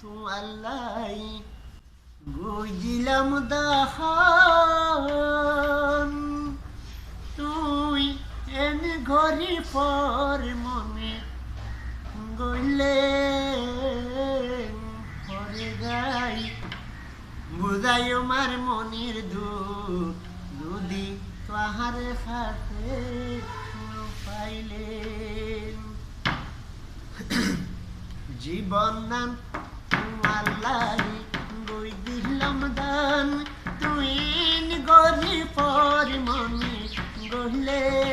তু আল্লাহ বুঝিলাম দাহন। তুই এন ঘরি পর মনে গইলে, পরে গাই বুঝাই আমার মনির দুঃখ, যদি তাহার সাথে পাইলে জীবন দান le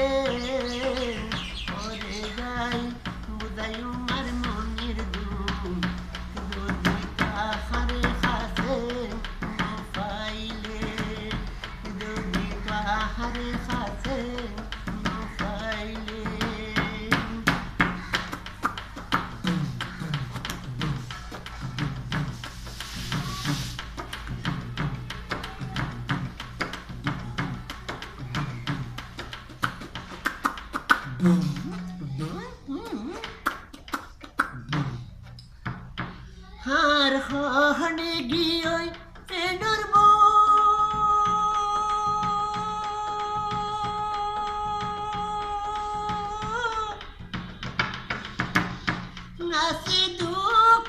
হার হনে গিয়ে পেনর নাসি দু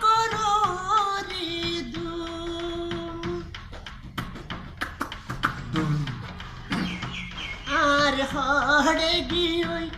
করো দু। আর হড়ে গিয়ে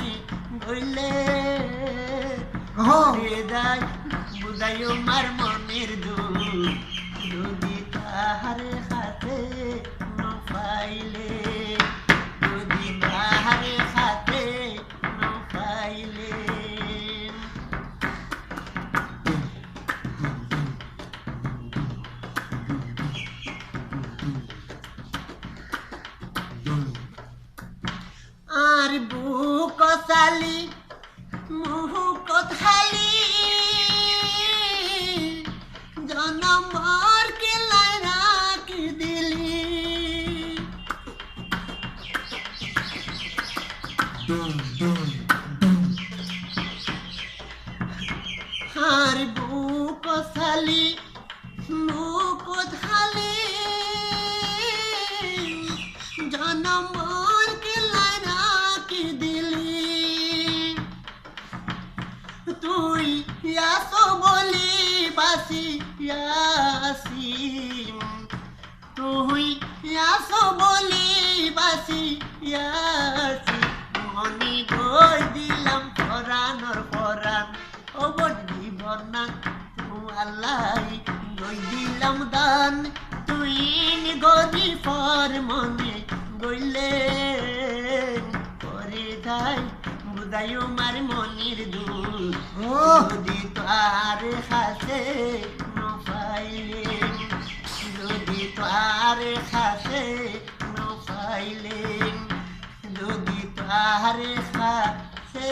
গইলে হৃদয় বুঝাইও মার মনের যদি তাহার হাতে ন পাইলে যদি তাহার হাতে ন পাইলে। আর বুক সালি মুহ কথালি? জনমর কে লাইরা কি দিলি। আর বুক সালি মুখ ধালি জনমর তুই বলি বাসি আসি তুই আসো বলি বাসি আসি মনি গই দিলাম পরানোর পরান ও বন্যা তু আল্লাহ গই দিলাম দান। তুই গরি পর মনে গইলে বুঝাইও আমার মনির দুঃখ যদি তার হাসে ন পাইলে যদি তার হাসে ন পাইলে যদি তার হাসে